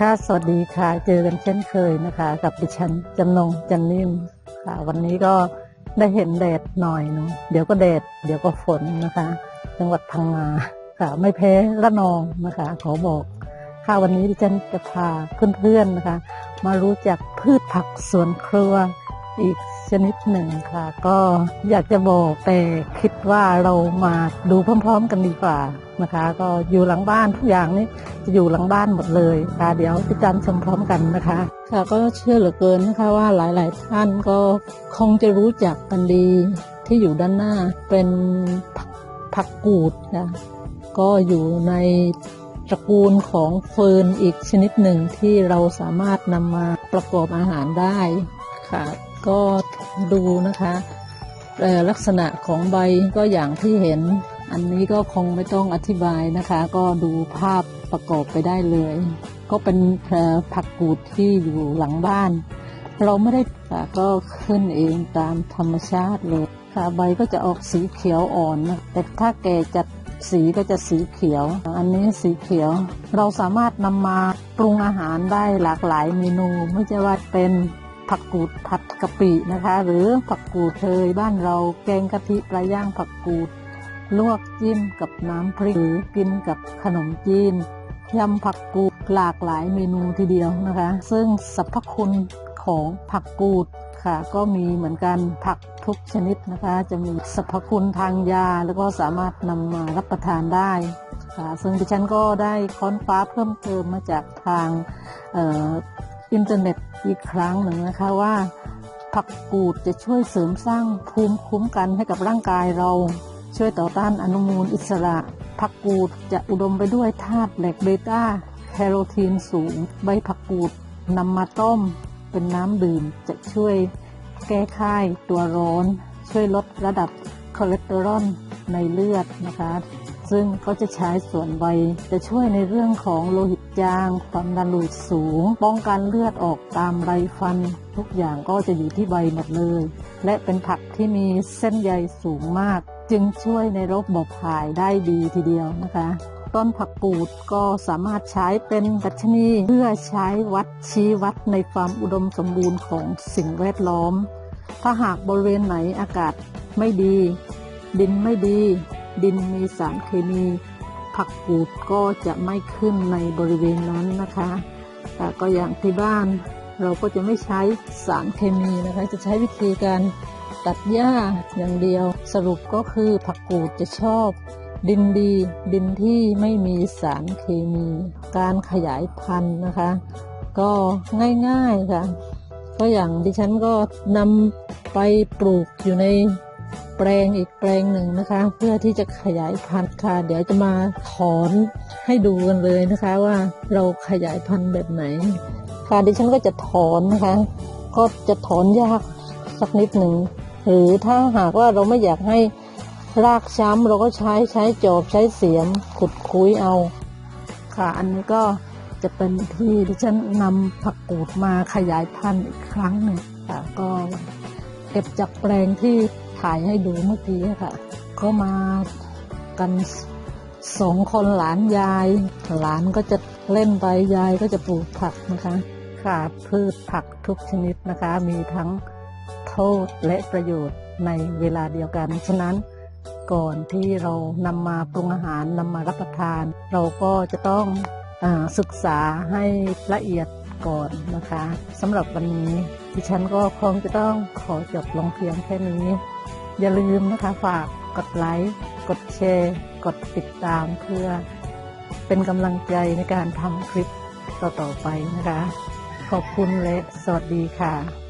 ค่ะ สวัสดีค่ะ เจอกันเช่นเคยนะคะ กับดิฉันจำนงจันนิ่มค่ะ วันนี้ก็ได้เห็นแดดหน่อยหนึงเดี๋ยวก็แดด เดี๋ยวก็ฝนนะคะ จังหวัดพังงาค่ะ ไม่แพ้ระนองนะคะ ขอบอก ค่ะวันนี้ดิฉันจะพาเพื่อนๆนะคะ มารู้จักพืชผักสวนครัว อีกชนิดหนึ่งค่ะ ก็อยากจะบอกแต่คิดว่าเรามาดูพร้อม ๆ กันดีกว่านะคะ ก็อยู่หลังบ้านทุกอย่างนี่จะอยู่หลังบ้านหมดเลยค่ะเดี๋ยวติดตามชมพร้อมกันนะคะ ค่ะก็เชื่อเหลือเกินนะคะว่าหลายๆท่านก็คงจะรู้จักกันดีที่อยู่ด้านหน้าเป็นผักผักกูดค่ะก็อยู่ในตระกูลของเฟิร์นอีกชนิดหนึ่งที่เราสามารถนำมาประกอบอาหารได้ค่ะ ก็ดูนะคะเอ่ลักษณะของใบก็อย่างที่เห็น อันนี้ก็คงไม่ต้องอธิบายนะคะ ก็ดูภาพประกอบไปได้เลย ก็เป็นผักกูดที่อยู่หลังบ้าน เราไม่ได้ก็ขึ้นเองตามธรรมชาติเลยค่ะใบก็จะออกสีเขียวอ่อนนะแต่ถ้าแก่จัดสีก็จะสีเขียว อันนี้สีเขียว เราสามารถนำมาปรุงอาหารได้หลากหลายเมนูไม่ใช่ว่าเป็น ผักกูดผัดกะปินะคะ หรือผักกูดเคยบ้านเราแกงกะทิปลาย่างผักกูด ลวกจิ้มกับน้ำพริกหรือกินกับขนมจีนยำผักกูดหลากหลายเมนูทีเดียวนะคะ ซึ่งสรรพคุณของผักกูดค่ะ ก็มีเหมือนกันผักทุกชนิดนะคะ จะมีสรรพคุณทางยา แล้วก็สามารถนำมารับประทานได้ค่ะซึ่งดิฉันก็ได้ค้นคว้าเพิ่มเติมมาจากทางอออินเทอร์เน็ต อีกครั้งหนึ่งนะคะว่า ผักกูดจะช่วยเสริมสร้างภูมิคุ้มกันให้กับร่างกายเรา ช่วยต่อต้านอนุมูลอิสระ ผักกูดจะอุดมไปด้วยธาตุเหล็กเบต้าแคโรทีนสูง ใบผักกูดนำมาต้ม เป็นน้ำดื่มจะช่วยแก้ไขตัวร้อน ช่วยลดระดับคอเลสเตอรอลในเลือดนะคะ ซึ่งก็จะใช้ส่วนใบ จะช่วยในเรื่องของโลหิตจางความดันโลหิตสูง ป้องกันเลือดออกตามใบฟัน ทุกอย่างก็จะอยู่ที่ใบหมดเลย และเป็นผักที่มีเส้นใยสูงมาก จึงช่วยในโระบบถ่ายได้ดีทีเดียวนะคะต้นผักกูดก็สามารถใช้เป็นดัชนีเพื่อใช้วัดชี้วัดในความอุดมสมบูรณ์ของสิ่งแวดล้อม ถ้าหากบริเวณไหนอากาศไม่ดี ดินไม่ดี ดินมีสารเคมี ผักกูดก็จะไม่ขึ้นในบริเวณนั้นนะคะแต่ก็อย่างที่บ้านเราก็จะไม่ใช้สารเคมีนะคะ จะใช้วิธีการตัดหญ้าอย่างเดียว สรุปก็คือผักกูดจะชอบ ดินดีดินที่ไม่มีสารเคมี การขยายพันธุ์นะคะ ก็ง่ายๆค่ะก็อย่างดิฉันก็นำไปปลูกอยู่ใน แปลงอีกแปลงหนึ่งนะคะ เพื่อที่จะขยายพันธุ์ค่ะ เดี๋ยวจะมาถอนให้ดูกันเลยนะคะ ว่าเราขยายพันธุ์แบบไหน ค่ะดิฉันก็จะถอนนะคะ ก็จะถอนยากสักนิดหนึ่งหรือถ้าหากว่าเราไม่อยากให้รากช้ำเราก็ใช้ใช้จอบใช้เสียมขุดคุยเอา ค่ะ อันนี้ก็จะเป็นที่ที่ฉันนำผักกูดมาขยายพันธุ์อีกครั้งหนึ่งค่ะก็เก็บจากแปลงที่ ถ่ายให้ดูเมื่อกี้ค่ะ ก็มากันสองคนหลานยาย หลานก็จะเล่นไปยายก็จะปลูกผักนะคะ ค่ะพืชผักทุกชนิดนะคะ มีทั้งโทษและประโยชน์ในเวลาเดียวกันฉะนั้นก่อนที่เรานำมาปรุงอาหารนำมารับประทาน เราก็จะต้องอศึกษาให้ละเอียดก่อนนะคะสำหรับวันนี้ ดิฉันก็คงจะต้องขอจบลงเพียงแค่นี้ อย่าลืมนะคะฝากกดไลค์ กดแชร์ กดติดตามเพื่อเป็นกำลังใจในการทำคลิปต่อๆไปนะคะ ขอบคุณและสวัสดีค่ะ